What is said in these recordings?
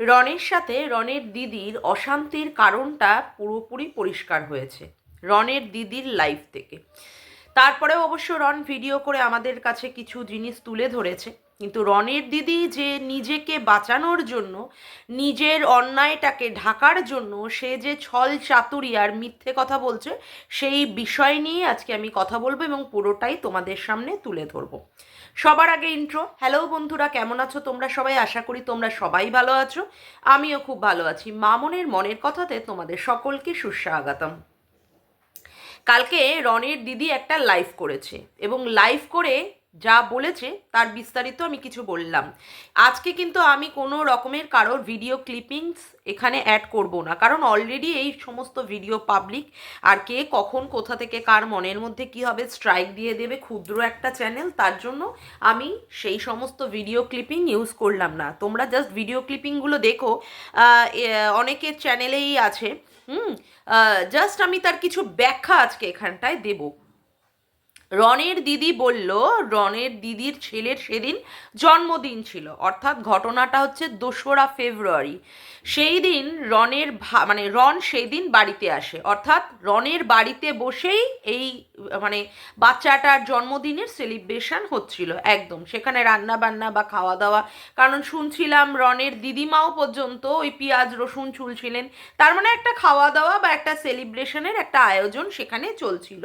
রনের সাথে রনের দিদির অশান্তির কারণটা পুরোপুরি পরিষ্কার হয়েছে রনের দিদির লাইফ থেকে। তারপরেও অবশ্য রন ভিডিও করে আমাদের কাছে কিছু জিনিস তুলে ধরেছে, কিন্তু রনের দিদি যে নিজেকে বাঁচানোর জন্য, নিজের অন্যায়টাকে ঢাকার জন্য সে যে ছল চাতুরি আর মিথ্যে কথা বলছে, সেই বিষয় নিয়ে আজকে আমি কথা বলব এবং পুরোটাই তোমাদের সামনে তুলে ধরবো। সবার আগে ইন্ট্রো হ্যালো বন্ধুরা, কেমন আছো তোমরা সবাই? আশা করি তোমরা সবাই ভালো আছো। আমিও খুব ভালো আছি। মামনের মনের কথাতে তোমাদের সকলকে সুস্বাগতম। কালকে রনির দিদি একটা লাইভ করেছে এবং লাইভ করে যা বলেছে, তার বিস্তারিত আমি কিছু বললাম। আজকে কিন্তু আমি কোনো রকমের কারোর ভিডিও ক্লিপিংস এখানে অ্যাড করব না। কারণ অলরেডি এই সমস্ত ভিডিও পাবলিক আর কে কখন, কোথা থেকে, কার মনের মধ্যে কি হবে স্ট্রাইক দিয়ে দেবে, ক্ষুদ্র একটা চ্যানেল তার জন্য আমি সেই সমস্ত ভিডিও ক্লিপিং ইউজ করলাম না। তোমরা জাস্ট ভিডিও ক্লিপিংগুলো দেখো অনেকের চ্যানেলেই আছে। হুম জাস্ট আমি তার কিছু ব্যাখ্যা আজকে এখানটায় দেবো। রনের দিদি বলল রনের দিদির ছেলের সেদিন জন্মদিন ছিল, অর্থাৎ ঘটনাটা হচ্ছে দোসরা ফেব্রুয়ারি। সেই দিন রনের মানে রন সেই দিন বাড়িতে আসে, অর্থাৎ রনের বাড়িতে বসেই এই মানে বাচ্চাটার জন্মদিনের সেলিব্রেশন হচ্ছিল, একদম। সেখানে রান্না বান্না বা খাওয়া দাওয়া কারণ শুনছিলাম রনের দিদিমাও পর্যন্ত ওই পেঁয়াজ, রসুন চুলছিলেন, তার মানে একটা খাওয়া দাওয়া বা একটা সেলিব্রেশনের একটা আয়োজন সেখানে চলছিল।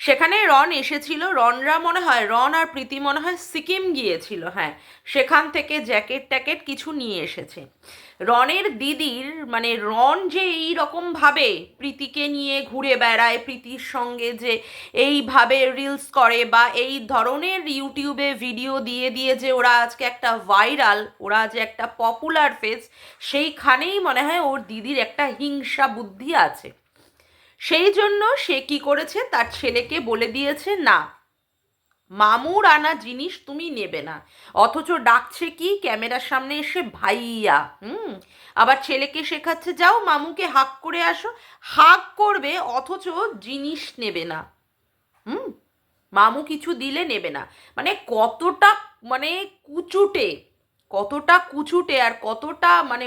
সেখানে রন এসেছিল রনরা মনে হয় রন আর প্রীতি মনে হয় সিকিম গিয়েছিল হ্যাঁ। সেখান থেকে জ্যাকেট ট্যাকেট কিছু নিয়ে এসেছে। রনের দিদির মানে রন যে এই রকমভাবে প্রীতিকে নিয়ে ঘুরে বেড়ায়, প্রীতির সঙ্গে যে এইভাবে রিলস করে বা এই ধরনের ইউটিউবে ভিডিও দিয়ে দিয়ে যে ওরা আজকে একটা ভাইরাল ওরা যে একটা পপুলার ফেস সেইখানেই মনে হয় ওর দিদির একটা হিংসা বুদ্ধি আছে। সেই জন্য সে কি করেছে? তার ছেলেকে বলে দিয়েছে, না, মামুর আনা জিনিস তুমি নেবে না। অথচ ডাকছে কি? ক্যামেরার সামনে এসে, ভাইয়া, হুম, আবার ছেলেকে শেখাচ্ছে, যাও মামুকে হাক করে আসো। হাক করবে, অথচ জিনিস নেবে না। হুম, মামু কিছু দিলে নেবে না। মানে কতটা মানে কুচুটে কতটা কুচুটে আর কতটা মানে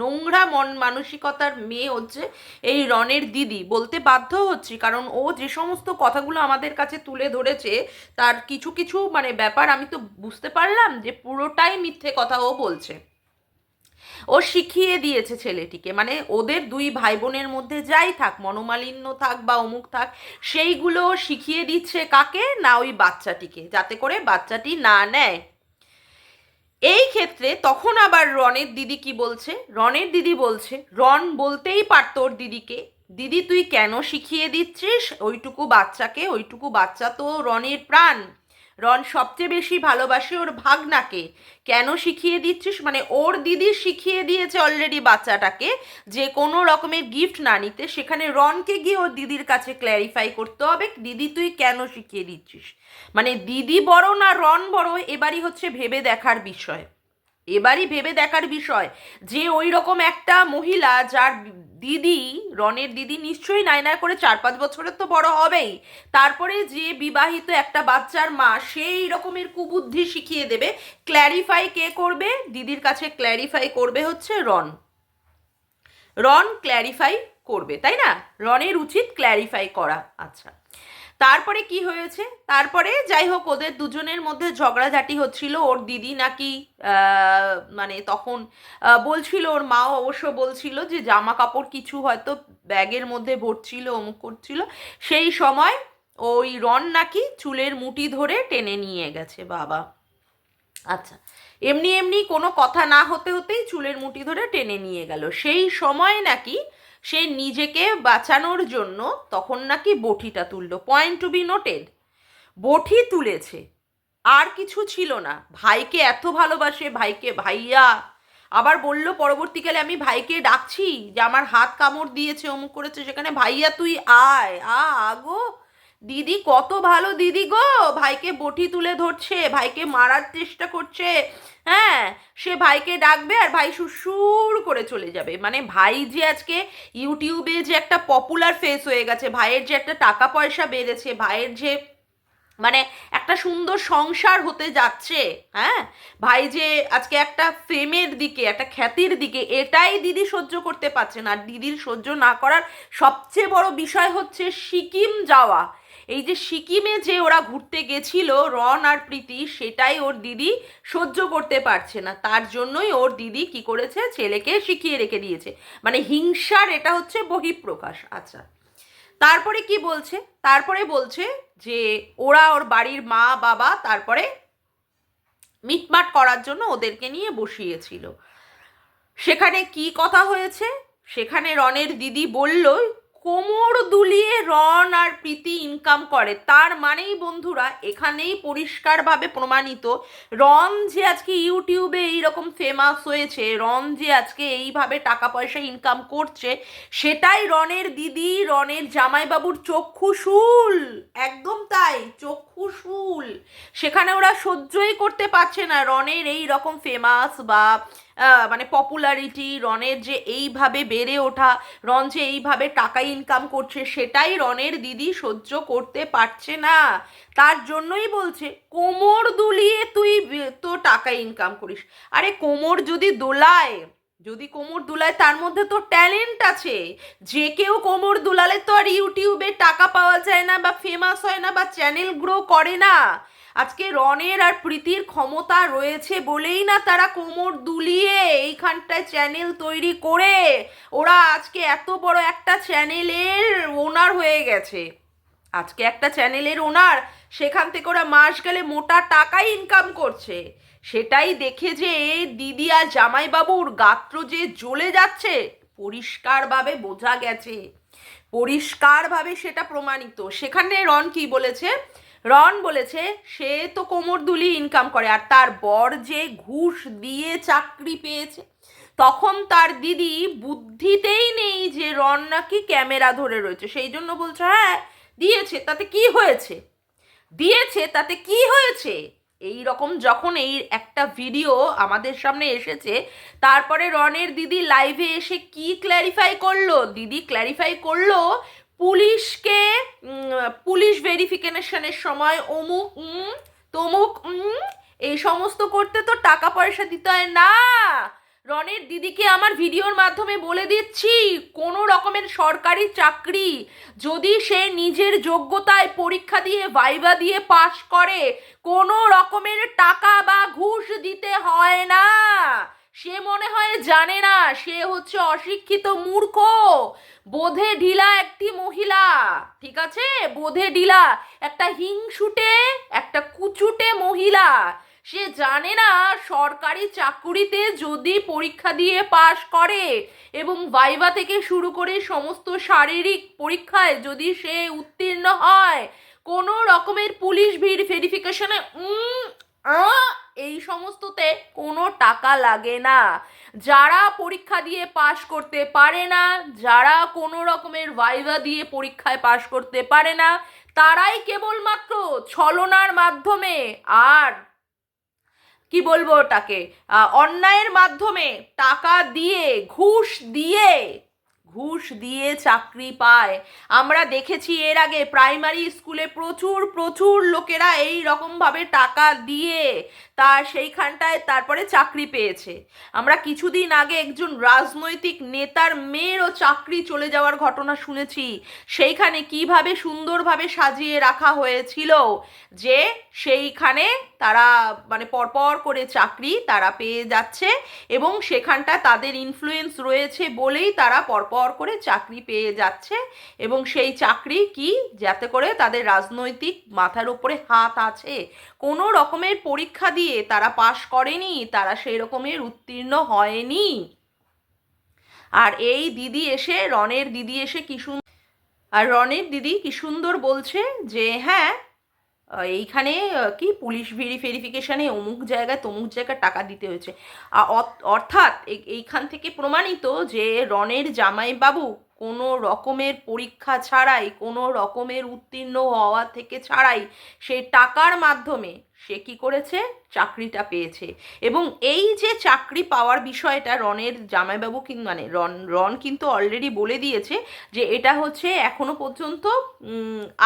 নোংরা মন মানসিকতার মেয়ে হচ্ছে এই রনের দিদি। বলতে বাধ্য হচ্ছি, কারণ ও যে সমস্ত কথাগুলো আমাদের কাছে তুলে ধরেছে, তার কিছু কিছু মানে ব্যাপার আমি তো বুঝতে পারলাম যে পুরোটাই মিথ্যে কথা ও বলছে। ও শিখিয়ে দিয়েছে ছেলেটিকে মানে ওদের দুই ভাই বোনের মধ্যে যাই থাক, মনোমালিন্য থাক বা অমুক থাক, সেইগুলো শিখিয়ে দিচ্ছে কাকে? না ওই বাচ্চাটিকে, যাতে করে বাচ্চাটি না নেয়। এই ক্ষেত্রে তখন আবার রনের দিদি কি বলছে? রনের দিদি বলছে, রন বলতেই পারত ওর দিদিকে, দিদি তুই কেন শিখিয়ে দিচ্ছিস? ওইটুকু বাচ্চাকে, ওইটুকু বাচ্চা তো রনের প্রাণ। রন সবচেয়ে বেশি ভালোবাসে ওর ভাগনাকে। কেন শিখিয়ে দিচ্ছিস? মানে ওর দিদি শিখিয়ে দিয়েছে অলরেডি বাচ্চাটাকে, যে কোনো রকমের গিফট না নিতে। সেখানে রনকে গিয়ে ওর দিদির কাছে ক্ল্যারিফাই করতে হবে, দিদি তুই কেন শিখিয়ে দিচ্ছিস? মানে দিদি বড় না রন বড়, এবারই হচ্ছে ভেবে দেখার বিষয়। এবারই ভেবে দেখার বিষয় যে ওই রকম একটা মহিলা যার দিদি, রনের দিদি নিশ্চয়ই নাই না করে চার পাঁচ বছরের তো বড় হবেই। তারপরে যে বিবাহিত একটা বাচ্চার মা, সেই রকমের কুবুদ্ধি শিখিয়ে দেবে ক্ল্যারিফাই কে করবে? দিদির কাছে ক্ল্যারিফাই করবে হচ্ছে রন। রন ক্ল্যারিফাই করবে, তাই না? রনের উচিত ক্ল্যারিফাই করা। আচ্ছা। তারপরে কি হয়েছে? তারপরে যাই হোক, ওদের দুজনের মধ্যে ঝগড়াঝাটি হচ্ছিল। ওর দিদি নাকি মানে তখন বলছিল, ওর মাও অবশ্য বলছিল যে জামা কাপড় কিছু হয়তো ব্যাগের মধ্যে ভরছিল, অমুক করছিল। সেই সময় ওই রন নাকি চুলের মুঠি ধরে টেনে নিয়ে গেছে, বাবা। আচ্ছা এমনি এমনি কোনো কথা না হতে হতেই চুলের মুঠি ধরে টেনে নিয়ে গেল। সেই সময় নাকি সে নিজেকে বাঁচানোর জন্য তখন নাকি বটিটা তুললো। পয়েন্ট টু বি নোটেড বটি তুলেছে। আর কিছু ছিল না। ভাইকে এত ভালোবাসে, ভাইকে, ভাইয়া, আবার বলল পরবর্তীকালে আমি ভাইকে ডাকছি যে আমার হাত কামড় দিয়েছে, অমুক করেছে সেখানে, ভাইয়া, তুই আয়, আ আগো দিদি কত ভালো দিদি গো। ভাইকে বটি তুলে ধরছে, ভাইকে মারার চেষ্টা করছে। হ্যাঁ সে ভাইকে ডাকবে আর ভাই সুসুর করে চলে যাবে। মানে ভাই যে আজকে ইউটিউবে যে একটা পপুলার ফেস হয়ে গেছে, ভাইয়ের যে একটা টাকা পয়সা বেড়েছে, ভাইয়ের যে মানে একটা সুন্দর সংসার হতে যাচ্ছে হ্যাঁ? ভাই যে আজকে একটা ফেমের দিকে, একটা খ্যাতির দিকে, এটাই দিদি সহ্য করতে পারছে না। আর দিদির সহ্য না করার সবচেয়ে বড় বিষয় হচ্ছে সিকিম যাওয়া। এই যে সিকিমে যে ওরা ঘুরতে গেছিল রন আর প্রীতি, সেটাই ওর দিদি সহ্য করতে পারছে না। তার জন্যই ওর দিদি কি করেছে? ছেলেকে শিখিয়ে রেখে দিয়েছে। মানে হিংসার এটা হচ্ছে বহিঃপ্রকাশ। আচ্ছা তারপরে কি বলছে? তারপরে বলছে যে ওরা ওর বাড়ির মা, বাবা তারপরে মিটমাট করার জন্য ওদেরকে নিয়ে বসিয়েছিল। সেখানে কি কথা হয়েছে? সেখানে রনের দিদি বলল কোমর দুলিয়ে রন আর প্রীতি ইনকাম করে। তার মানেই বন্ধুরা এখানেই পরিষ্কারভাবে প্রমাণিত। রন যে আজকে ইউটিউবে এইরকম ফেমাস হয়েছে রন যে আজকে এইভাবে টাকা পয়সা ইনকাম করছে, সেটাই রনের দিদি রনের জামাইবাবুর চক্ষুশুল। একদম তাই চক্ষুশুল সেখানে ওরা সহ্যই করতে পারছে না। রনের এই রকম ফেমাস বা মানে পপুলারিটি রনের যে এইভাবে বেড়ে ওঠা রন যে এইভাবে টাকা ইনকাম করছে, সেটাই রনের দিদি সহ্য করতে পারছে না। তার জন্যই বলছে, কোমর দুলিয়ে তুই তো টাকা ইনকাম করিস। আরে কোমর যদি দোলায় যদি কোমর দুলায়, তার মধ্যে তো ট্যালেন্ট আছে। যে কেউ কোমর দুলালে তো আর ইউটিউবে টাকা পাওয়া যায় না বা ফেমাস হয় না বা চ্যানেল গ্রো করে না। আজকে রনের আর প্রীতির ক্ষমতা রয়েছে বলেই না তারা কোমর দুলিয়ে এইখানটায় চ্যানেল তৈরি করে। ওরা আজকে এত বড় একটা চ্যানেলের ওনার হয়ে গেছে। আজকে একটা চ্যানেলের ওনার সেখান থেকে ওরা মাস গেলে মোটা টাকা ইনকাম করছে। সেটাই দেখে যে দিদি আর জামাইবাবুর গাত্র যে জ্বলে যাচ্ছে, পরিষ্কারভাবে বোঝা গেছে। পরিষ্কারভাবে সেটা প্রমাণিত। সেখানে রন কি বলেছে? রন বলেছে, সে তো কোমর দুলি ইনকাম করে, আর তার বর যে ঘুষ দিয়ে চাকরি পেয়েছে, তখন তার দিদি বুদ্ধিতেই নেই যে রন নাকি ক্যামেরা ধরে রয়েছে। সেই জন্য বলছে হ্যাঁ দিয়েছে, তাতে কি হয়েছে? দিয়েছে, তাতে কি হয়েছে? এই রকম যখন এই একটা ভিডিও আমাদের সামনে এসেছে, তারপরে রনের দিদি লাইভে এসে কি ক্ল্যারিফাই করল? দিদি ক্ল্যারিফাই করল, পুলিশকে পুলিশ ভেরিফিকেশনের সময় অমুক তমুক এই সমস্ত করতে তো টাকা পয়সা দিতে হয়। না! রনের দিদিকে আমার ভিডিওর মাধ্যমে বলে দিচ্ছি, কোনো রকমের সরকারি চাকরি। যদি সে নিজের যোগ্যতায় পরীক্ষা দিয়ে ভাইবা দিয়ে পাশ করে, কোনো রকমের টাকা বা ঘুষ দিতে হয় না। সে মনে হয় জানে না, সে হচ্ছে অশিক্ষিত মূর্খ। বোধে ঢিলা একটি মহিলা, ঠিক আছে? বোধে ঢিলা একটা হিংসুটে, একটা কুচুটে মহিলা। সে জানে না সরকারি চাকুরিতে যদি পরীক্ষা দিয়ে পাশ করে এবং ভাইবা থেকে শুরু করে সমস্ত শারীরিক পরীক্ষায় যদি সে উত্তীর্ণ হয়, কোনো রকমের পুলিশ ভিড় ভেরিফিকেশনে এই সমস্ততে কোনো টাকা লাগে না। যারা পরীক্ষা দিয়ে পাশ করতে পারে না, যারা কোনো রকমের ভাইভা দিয়ে পরীক্ষায় পাশ করতে পারে না, তারাই কেবলমাত্র ছলনার মাধ্যমে আর কি বলব ওটাকে? অন্যায়ের মাধ্যমে টাকা দিয়ে ঘুষ দিয়ে ঘুষ দিয়ে চাকরি পায়। আমরা দেখেছি এর আগে প্রাইমারি স্কুলে প্রচুর প্রচুর লোকেরা এই রকমভাবে টাকা দিয়ে তার সেইখানটায় তারপরে চাকরি পেয়েছে। আমরা কিছুদিন আগে একজন রাজনৈতিক নেতার মেয়েরও চাকরি চলে যাওয়ার ঘটনা শুনেছি। সেইখানে কীভাবে সুন্দরভাবে সাজিয়ে রাখা হয়েছিল যে সেইখানে তারা মানে পরপর করে চাকরি তারা পেয়ে যাচ্ছে এবং সেখানটা তাদের ইনফ্লুয়েন্স রয়েছে বলেই তারা পরপর করে চাকরি পেয়ে যাচ্ছে এবং সেই চাকরি কি? যাতে করে তাদের রাজনৈতিক মাথার উপরে হাত আছে। কোনো রকমের পরীক্ষা দিয়ে তারা পাশ করেনি, তারা সেই রকমের উত্তীর্ণ হয়নি। আর এই দিদি এসে রনের দিদি এসে কি সুন্দর আর রনের দিদি কি সুন্দর বলছে যে হ্যাঁ এইখানে কি পুলিশ ভেরি ভেরিফিকেশানে অমুক জায়গায় তমুক জায়গায় টাকা দিতে হয়েছে। অর্থাৎ এই- এইখান থেকে প্রমাণিত যে রনের জামাইবাবু কোনো রকমের পরীক্ষা ছাড়াই, কোনো রকমের উত্তীর্ণ হওয়া থেকে ছাড়াই সে টাকার মাধ্যমে সে কি করেছে? চাকরিটা পেয়েছে। এবং এই যে চাকরি পাওয়ার বিষয়টা রনের জামাইবাবু কিন্তু মানে রন রন কিন্তু অলরেডি বলে দিয়েছে যে এটা হচ্ছে এখনও পর্যন্ত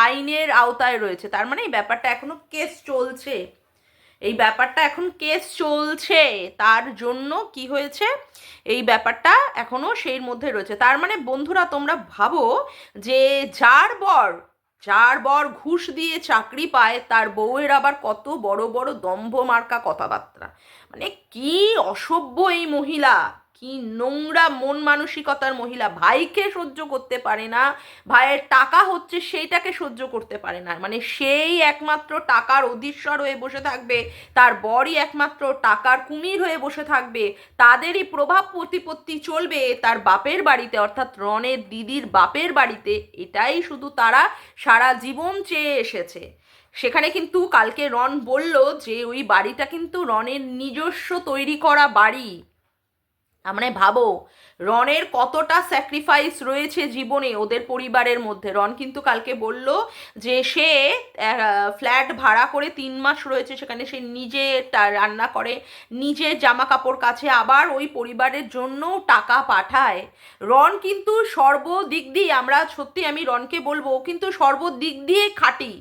আইনের আওতায় রয়েছে। তার মানে এই ব্যাপারটা এখনও কেস চলছে। এই ব্যাপারটা এখন কেস চলছে। তার জন্য কি হয়েছে? এই ব্যাপারটা এখনও সেই মধ্যে রয়েছে। তার মানে বন্ধুরা, তোমরা ভাবো যে যার বর যার বর ঘুষ দিয়ে চাকরি পায়, তার বউয়ের আবার কত বড় বড় দম্ভ মার্কা কথাবার্তা। মানে কি অসভ্য এই মহিলা! কি নোংরা মন মানসিকতার মহিলা। ভাইকে সহ্য করতে পারে না, ভাইয়ের টাকা হচ্ছে সেইটাকে সহ্য করতে পারে না। মানে সেই একমাত্র টাকার অধীশ্বর হয়ে বসে থাকবে, তার বরই একমাত্র টাকার কুমির হয়ে বসে থাকবে, তাদেরই প্রভাব প্রতিপত্তি চলবে তার বাপের বাড়িতে, অর্থাৎ রনের দিদির বাপের বাড়িতে। এটাই শুধু তারা সারা জীবন চেয়ে এসেছে। সেখানে কিন্তু কালকে রন বলল যে, ওই বাড়িটা কিন্তু রনের নিজস্ব তৈরি করা বাড়ি। মানে ভাবো রনের কতটা স্যাক্রিফাইস রয়েছে জীবনে ওদের পরিবারের মধ্যে? রন কিন্তু কালকে বলল যে সে ফ্ল্যাট ভাড়া করে তিন মাস রয়েছে সেখানে সে নিজে রান্না করে, নিজের জামা কাপড় কাছে আবার ওই পরিবারের জন্যও টাকা পাঠায়। রন কিন্তু সর্বদিক দিয়ে, আমরা সত্যি আমি রনকে বলব কিন্তু সর্বদিক দিয়ে খাটি।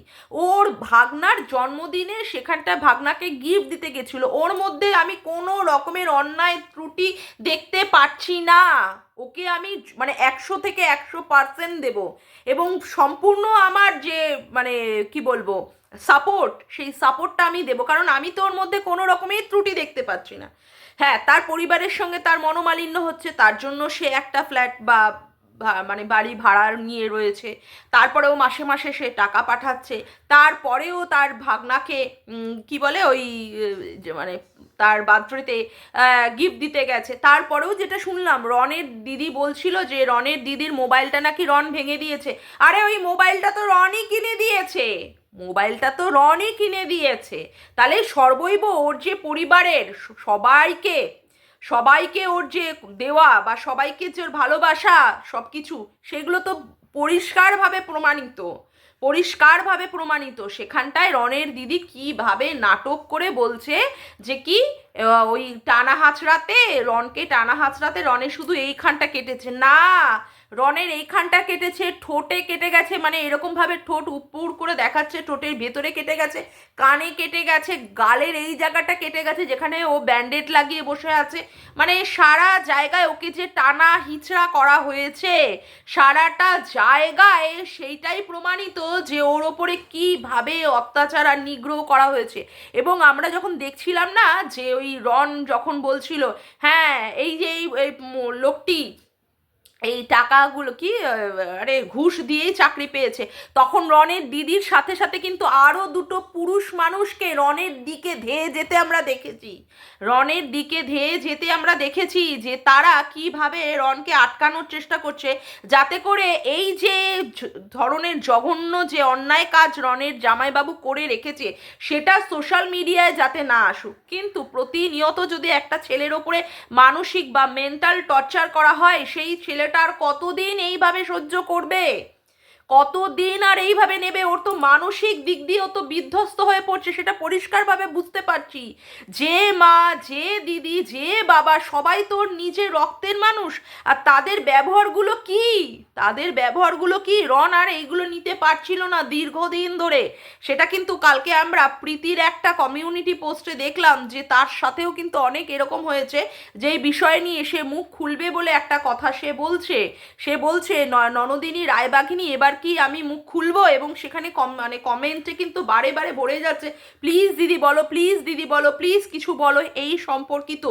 ওর ভাগনার জন্মদিনে সেখানটা ভাগনাকে গিফট দিতে গেছিল। ওর মধ্যে আমি কোনো রকমের অন্যায় ত্রুটি দেখতে পাচ্ছি না। ওকে আমি মানে একশো থেকে একশো পার্সেন্ট দেবো। এবং সম্পূর্ণ আমার যে মানে কি বলব সাপোর্ট সেই সাপোর্টটা আমি দেবো। কারণ আমি তো ওর মধ্যে কোনো রকমের ত্রুটি দেখতে পাচ্ছি না। হ্যাঁ তার পরিবারের সঙ্গে তার মনোমালিন্য হচ্ছে, তার জন্য সে একটা ফ্ল্যাট বা মানে বাড়ি ভাড়া নিয়ে রয়েছে। তারপরেও মাসে মাসে সে টাকা পাঠাচ্ছে। তারপরেও তার ভাগনাকে কি বলে ওই যে মানে তার বার্থডেতে গিফট দিতে গেছে। তারপরেও যেটা শুনলাম, রনের দিদি বলছিল যে রনের দিদির মোবাইলটা নাকি রন ভেঙে দিয়েছে। আরে ওই মোবাইলটা তো রনই কিনে দিয়েছে। মোবাইলটা তো রনই কিনে দিয়েছে। তাহলে সর্বৈব ওর যে পরিবারের সবাইকে সবাইকে ওর যে দেওয়া বা সবাইকে যে ওর ভালোবাসা সব কিছু সেগুলো তো পরিষ্কারভাবে প্রমাণিত। পরিষ্কারভাবে প্রমাণিত। সেখানটায় রনের দিদি কীভাবে নাটক করে বলছে যে কি ওই টানা হাঁচড়াতে রনকে টানা হাঁচড়াতে রনে শুধু এইখানটা কেটেছে। না রনের এইখানটা কেটেছে, ঠোঁটে কেটে গেছে মানে এরকমভাবে ঠোঁট উপর করে দেখাচ্ছে, ঠোঁটের ভেতরে কেটে গেছে, কানে কেটে গেছে, গালের এই জায়গাটা কেটে গেছে, যেখানে ও ব্যান্ডেড লাগিয়ে বসে আছে। মানে সারা জায়গায় ওকে যে টানা হিচড়া করা হয়েছে, সারাটা জায়গায় সেইটাই প্রমাণিত যে ওর ওপরে কীভাবে অত্যাচার আর নিগ্রহ করা হয়েছে। এবং আমরা যখন দেখছিলাম না যে ওই রন যখন বলছিল হ্যাঁ এই যে এই লোকটি এই টাকাগুলো কি আরে ঘুষ দিয়েই চাকরি পেয়েছে। তখন রনের দিদির সাথে সাথে কিন্তু আরও দুটো পুরুষ মানুষকে রনের দিকে ধেয়ে যেতে আমরা দেখেছি। রনের দিকে ধেয়ে যেতে আমরা দেখেছি যে তারা কীভাবে রনকে আটকানোর চেষ্টা করছে, যাতে করে এই যে ধরনের জঘন্য যে অন্যায় কাজ রনের জামাইবাবু করে রেখেছে, সেটা সোশ্যাল মিডিয়ায় যাতে না আসুক। কিন্তু প্রতিনিয়ত যদি একটা ছেলের ওপরে মানসিক বা মেন্টাল টর্চার করা হয়, সেই ছেলেটা আর কতদিন এইভাবে সহ্য করবে? কতদিন আর এইভাবে নেবে? ওর তো মানসিক দিক দিয়ে ও তো বিধ্বস্ত হয়ে পড়ছে, সেটা পরিষ্কারভাবে বুঝতে পারছি। যে মা, যে দিদি, যে বাবা, সবাই তোর নিজের রক্তের মানুষ। আর তাদের ব্যবহারগুলো কি? তাদের ব্যবহারগুলো কি? রন আর এইগুলো নিতে পারছিল না দীর্ঘদিন ধরে। সেটা কিন্তু কালকে আমরা প্রীতির একটা কমিউনিটি পোস্টে দেখলাম, যে তার সাথেও কিন্তু অনেক এরকম হয়েছে, যে বিষয় নিয়ে সে মুখ খুলবে বলে একটা কথা সে বলছে। সে বলছে ননদিনী, রায়বাঘিনী, এবার কি আমি মুখ খুলবো এবং সেখানে কম মানে কমেন্টে কিন্তু বারে বারে ভরে যাচ্ছে প্লিজ দিদি বলো প্লিজ দিদি বলো প্লিজ কিছু বলো এই সম্পর্কিত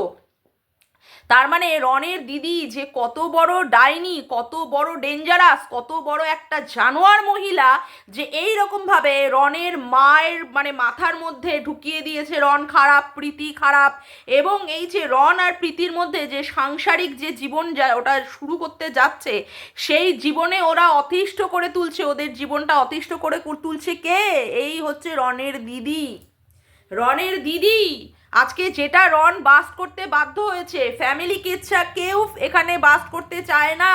তার মানে রনের দিদি যে কত বড় ডাইনি, কত বড় ডেঞ্জারাস কত বড় একটা জানোয়ার মহিলা, যে এই রকমভাবে রনের মায়ের মানে মাথার মধ্যে ঢুকিয়ে দিয়েছে রন খারাপ, প্রীতি খারাপ, এবং এই যে রন আর প্রীতির মধ্যে যে সাংসারিক যে জীবন যা ওটা শুরু করতে যাচ্ছে, সেই জীবনে ওরা অতিষ্ঠ করে তুলছে, ওদের জীবনটা অতিষ্ঠ করে তুলছে কে? এই হচ্ছে রনের দিদি। রনের দিদি! আজকে যেটা রন বাস্ট করতে বাধ্য হয়েছে ফ্যামিলি কিচ্ছা কেউ এখানে বাস্ট করতে চায় না।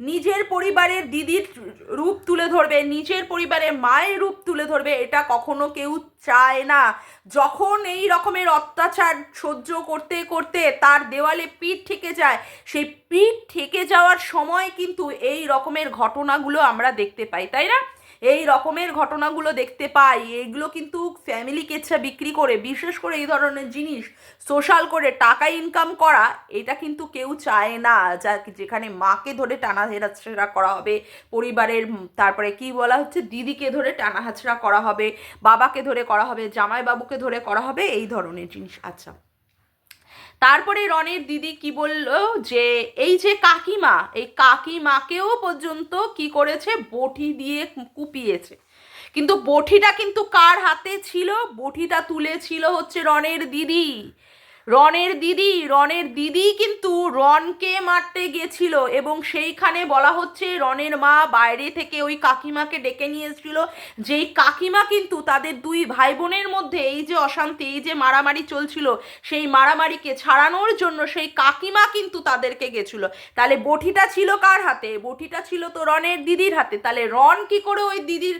নিজের পরিবারের দিদির রূপ তুলে ধরবে, নিজের পরিবারের মায়ের রূপ তুলে ধরবে, এটা কখনো কেউ চায় না। যখন এই রকমের অত্যাচার সহ্য করতে করতে তার দেওয়ালে পিঠ ঠেকে যায়, সেই পিঠ ঠেকে যাওয়ার সময় কিন্তু এই রকমের ঘটনাগুলো আমরা দেখতে পাই, তাই না? এই রকমের ঘটনাগুলো দেখতে পাই। এগুলো কিন্তু ফ্যামিলি কেচ্ছা বিক্রি করে, বিশেষ করে এই ধরনের জিনিস সোশ্যাল করে টাকা ইনকাম করা, এটা কিন্তু কেউ চায় না। যা যেখানে মাকে ধরে টানা হেরাছড়া করা হবে, পরিবারের তারপরে কি বলা হচ্ছে, দিদিকে ধরে টানা হাছড়া করা হবে, বাবাকে ধরে করা হবে, জামাইবাবুকে ধরে করা হবে, এই ধরনের জিনিস। আচ্ছা। তারপরে রনের দিদি কি বলল যে, এই যে কাকিমা, এই কাকিমাকেও পর্যন্ত কি করেছে? বটি দিয়ে কুপিয়েছে। কিন্তু বটিটা কিন্তু কার হাতে ছিল? বটিটা তুলেছিল হচ্ছে রনের দিদি। রনের দিদি রনের দিদি কিন্তু রনকে মারতে গেছিল এবং সেইখানে বলা হচ্ছে রনের মা বাইরে থেকে ওই কাকিমাকে ডেকে নিয়েছিল। যেই কাকিমা কিন্তু তাদের দুই ভাই বোনের মধ্যে এই যে অশান্তি, এই যে মারামারি চলছিল, সেই মারামারিকে ছাড়ানোর জন্য সেই কাকিমা কিন্তু তাদেরকে গেছিল। তাহলে বটিটা ছিল কার হাতে? বটিটা ছিল তো রনের দিদির হাতে। তাহলে রন কি করে ওই দিদির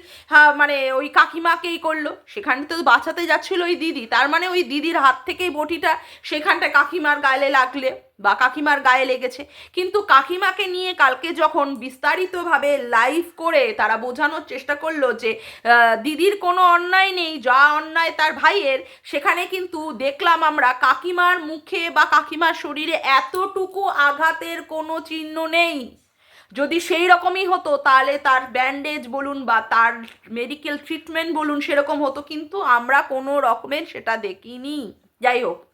মানে ওই কাকিমাকেই করল? সেখানে তো বাঁচাতে যাচ্ছিল ওই দিদি। তার মানে ওই দিদির হাত থেকেই বটিটা সেখানটা কাকিমার গায়ে লাগলে বা কাকিমার গায়ে লেগেছে। কিন্তু কাকিমাকে নিয়ে কালকে যখন বিস্তারিতভাবে লাইভ করে তারা বোঝানোর চেষ্টা করল যে দিদির কোনো অন্যায় নেই, যা অন্যায় তার ভাইয়ের, সেখানে কিন্তু দেখলাম আমরা কাকিমার মুখে বা কাকিমার শরীরে এতটুকু আঘাতের কোনো চিহ্ন নেই। যদি সেই রকমই হতো, তাহলে তার ব্যান্ডেজ বলুন বা তার মেডিকেল ট্রিটমেন্ট বলুন সেরকম হতো, কিন্তু আমরা কোনো রকমের সেটা দেখিনি। যাই হোক।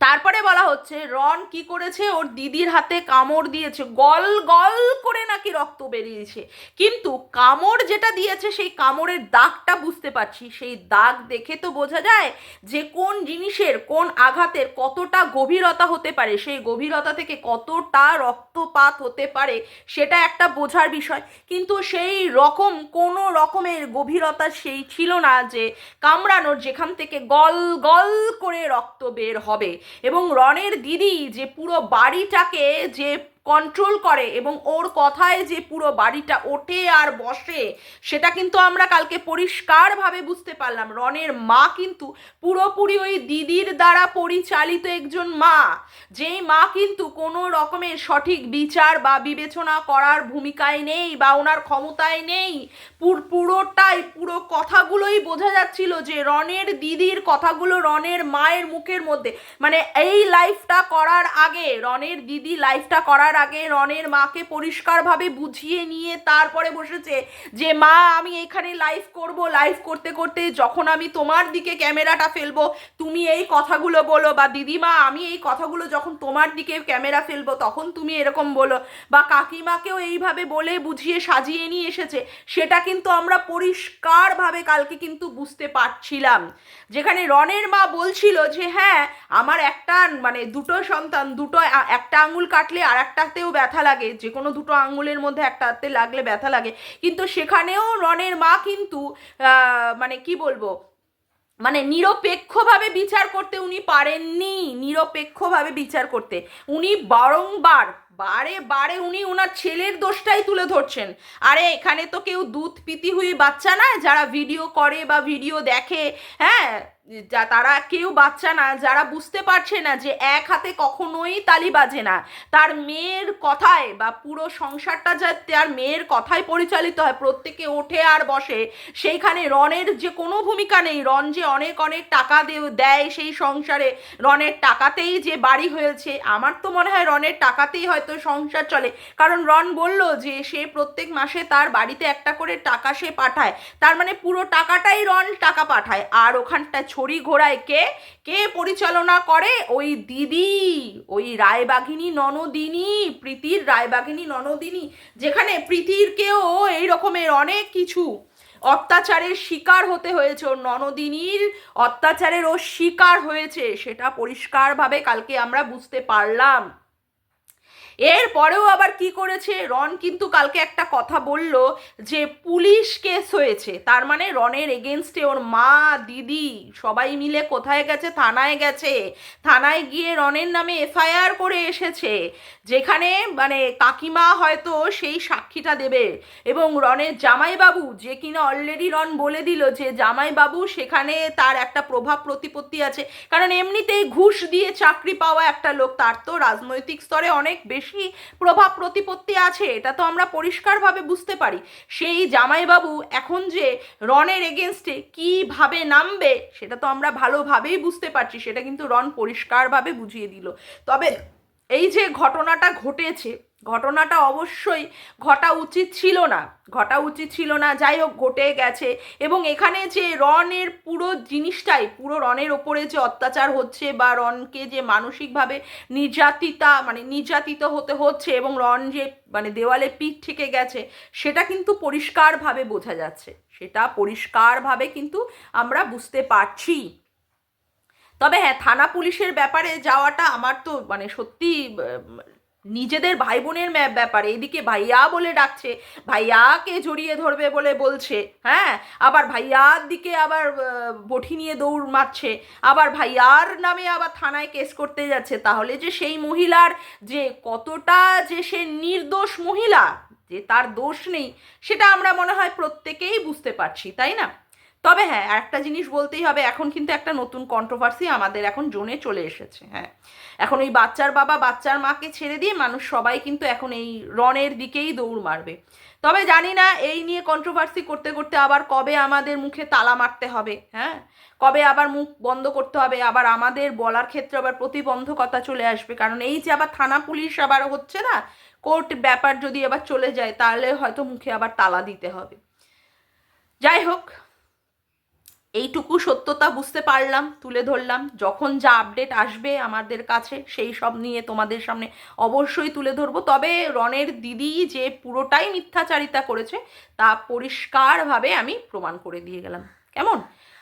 তারপরে বলা হচ্ছে, রন কি করেছে? ওর দিদির হাতে কামড় দিয়েছে, গল গল করে নাকি রক্ত বেরিয়েছে। কিন্তু কামড় যেটা দিয়েছে, সেই কামড়ের দাগটা বুঝতে পারছি। সেই দাগ দেখে তো বোঝা যায় যে কোন জিনিসের, কোন আঘাতের কতটা গভীরতা হতে পারে, সেই গভীরতা থেকে কতটা রক্তপাত হতে পারে, সেটা একটা বোঝার বিষয়। কিন্তু সেই রকম, কোনো রকমের গভীরতা সেই ছিল না যে কামড়ানোর যেখান থেকে গল গল করে রক্ত বের হবে। এবং রনের দিদি যে পুরো বাড়িটাকে যে কন্ট্রোল করে এবং ওর কথায় যে পুরো বাড়িটা ওঠে আর বসে, সেটা কিন্তু আমরা কালকে পরিষ্কারভাবে বুঝতে পারলাম। রনের মা কিন্তু পুরোপুরি ওই দিদির দ্বারা পরিচালিত একজন মা, যেই মা কিন্তু কোনো রকমের সঠিক বিচার বা বিবেচনা করার ভূমিকায় নেই বা ওনার ক্ষমতায় নেই। পুরোটাই, পুরো কথাগুলোই বোঝা যাচ্ছিল যে রনের দিদির কথাগুলো রনের মায়ের মুখের মধ্যে মানে এই লাইফটা করার আগে, রনের দিদি লাইফটা করার আগে রনের মাকে পরিষ্কারভাবে বুঝিয়ে নিয়ে তারপরে বসেছে যে, মা, আমি এখানে লাইভ করব লাইভ করতে করতে যখন আমি তোমার দিকে ক্যামেরাটা ফেলব, তুমি এই কথাগুলো বলো বা দিদিমা, আমি এই কথাগুলো যখন তোমার দিকে ক্যামেরা ফেলব, তখন তুমি এরকম বলো। বা কাকিমাকেও এইভাবে বলে বুঝিয়ে সাজিয়ে নিয়ে এসেছে, সেটা কিন্তু আমরা পরিষ্কারভাবে কালকে কিন্তু বুঝতে পারছিলাম। যেখানে রনের মা বলছিল যে হ্যাঁ আমার একটা মানে দুটো সন্তান, দুটো একটা আঙুল কাটলে আর একটাতেও ব্যথা লাগে যে কোনো দুটো আঙুলের মধ্যে একটাতে লাগলে ব্যথা লাগে। কিন্তু সেখানেও রনের মা কিন্তু মানে কি বলব মানে নিরপেক্ষভাবে বিচার করতে উনি পারেননি, নিরপেক্ষভাবে বিচার করতে। উনি বারংবার, বারে বারে উনি ওনার ছেলের দোষটাই তুলে ধরছেন। আরে, এখানে তো কেউ দুধ পিতি হুই বাচ্চা না যারা ভিডিও করে বা ভিডিও দেখে হ্যাঁ? যা তারা কেউ বাচ্চা না, যারা বুঝতে পারছে না যে এক হাতে কখনোই তালি বাজে না। তার মেয়ের কথায় বা পুরো সংসারটা যা তার মেয়ের কথায় পরিচালিত হয়, প্রত্যেকে ওঠে আর বসে। সেইখানে রনের যে কোনো ভূমিকা নেই। রন যে অনেক অনেক টাকা দেয় সেই সংসারে। রনের টাকাতেই যে বাড়ি হয়েছে, আমার তো মনে হয় রনের টাকাতেই হয়তো সংসার চলে। কারণ রন বলল যে সে প্রত্যেক মাসে তার বাড়িতে একটা করে টাকা সে পাঠায়। তার মানে পুরো টাকাটাই রন টাকা পাঠায়। আর ওখানটা ছড়ি ঘোড়ায় কে? কে পরিচালনা করে? ওই দিদি, ওই রায়বাঘিনী ননদিনী, প্রীতির রায়বাঘিনী ননদিনী, যেখানে প্রীতিরকেও এই রকমের অনেক কিছু অত্যাচারের শিকার হতে হয়েছে ওর ননদিনীর অত্যাচারের ও শিকার হয়েছে, সেটা পরিষ্কারভাবে কালকে আমরা বুঝতে পারলাম। এরপরেও আবার কি করেছে? রন কিন্তু কালকে একটা কথা বলল যে পুলিশ কেস হয়েছে। তার মানে রনের এগেনস্টে ওর মা, দিদি সবাই মিলে কোথায় গেছে, থানায় গেছে। থানায় গিয়ে রনের নামে এফআইআর করে এসেছে। যেখানে মানে কাকিমা হয়তো সেই সাক্ষীটা দেবে। এবং রনের জামাইবাবু যে কিনা অলরেডি রন বলে দিল যে জামাইবাবু সেখানে তার একটা প্রভাব প্রতিপত্তি আছে। কারণ এমনিতেই ঘুষ দিয়ে চাকরি পাওয়া একটা লোক, তার তো রাজনৈতিক স্তরে অনেক বেশি প্রভাব প্রতিপত্তি আছে, এটা তো আমরা পরিষ্কারভাবে বুঝতে পারি। সেই জামাইবাবু এখন যে রনের এগেনস্টে কীভাবে নামবে, সেটা তো আমরা ভালোভাবেই বুঝতে পারছি, সেটা কিন্তু রন পরিষ্কারভাবে বুঝিয়ে দিল। তবে এই যে ঘটনাটা ঘটেছে ঘটনাটা অবশ্যই ঘটা উচিত ছিল না। ঘটা উচিত ছিল না, যাই হোক ঘটে গেছে। এবং এখানে যে রনের পুরো জিনিসটাই, পুরো রনের ওপরে যে অত্যাচার হচ্ছে বা রনকে যে মানসিকভাবে নির্যাতিতা মানে নির্যাতিত হতে হচ্ছে এবং রন যে মানে দেওয়ালে পিঠ থেকে গেছে, সেটা কিন্তু পরিষ্কারভাবে বোঝা যাচ্ছে। সেটা পরিষ্কারভাবে কিন্তু আমরা বুঝতে পারছি। তবে হ্যাঁ থানা পুলিশের ব্যাপারে যাওয়াটা আমার তো মানে সত্যি নিজেদের ভাই বোনের ব্যাপারে, এদিকে ভাইয়া বলে ডাকছে, ভাইয়াকে জড়িয়ে ধরবে বলে বলছে হ্যাঁ? আবার ভাইয়ার দিকে আবার বঠি নিয়ে দৌড় মারছে, আবার ভাইয়ার নামে আবার থানায় কেস করতে যাচ্ছে, তাহলে যে সেই মহিলার যে কতটা যে সে নির্দোষ মহিলা, যে তার দোষ নেই, সেটা আমরা মনে হয় প্রত্যেকেই বুঝতে পারছি, তাই না? তবে হ্যাঁ একটা জিনিস বলতেই হবে, এখন কিন্তু একটা নতুন কন্ট্রোভার্সি আমাদের এখন জোনে চলে এসেছে হ্যাঁ। এখন ওই বাচ্চার বাবা বাচ্চার মাকে ছেড়ে দিয়ে মানুষ সবাই কিন্তু এখন এই রনের দিকেই দৌড় মারবে। তবে জানি না এই নিয়ে কন্ট্রোভার্সি করতে করতে আবার কবে আমাদের মুখে তালা মারতে হবে হ্যাঁ। কবে আবার মুখ বন্ধ করতে হবে, আবার আমাদের বলার ক্ষেত্রে আবার প্রতিবন্ধকতা চলে আসবে, কারণ এই যে আবার থানা পুলিশ আবার হচ্ছে না, কোর্ট ব্যাপার যদি আবার চলে যায়, তাহলে হয়তো মুখে আবার তালা দিতে হবে। যাই হোক এইটুকু সত্যতা বুঝতে পারলাম, তুলে ধরলাম। যখন যা আপডেট আসবে আমাদের কাছে, সেই সব নিয়ে তোমাদের সামনে অবশ্যই তুলে ধরবো। তবে রনের দিদি যে পুরোটাই মিথ্যাচারিতা করেছে, তা পরিষ্কারভাবে আমি প্রমাণ করে দিয়ে গেলাম। কেমন?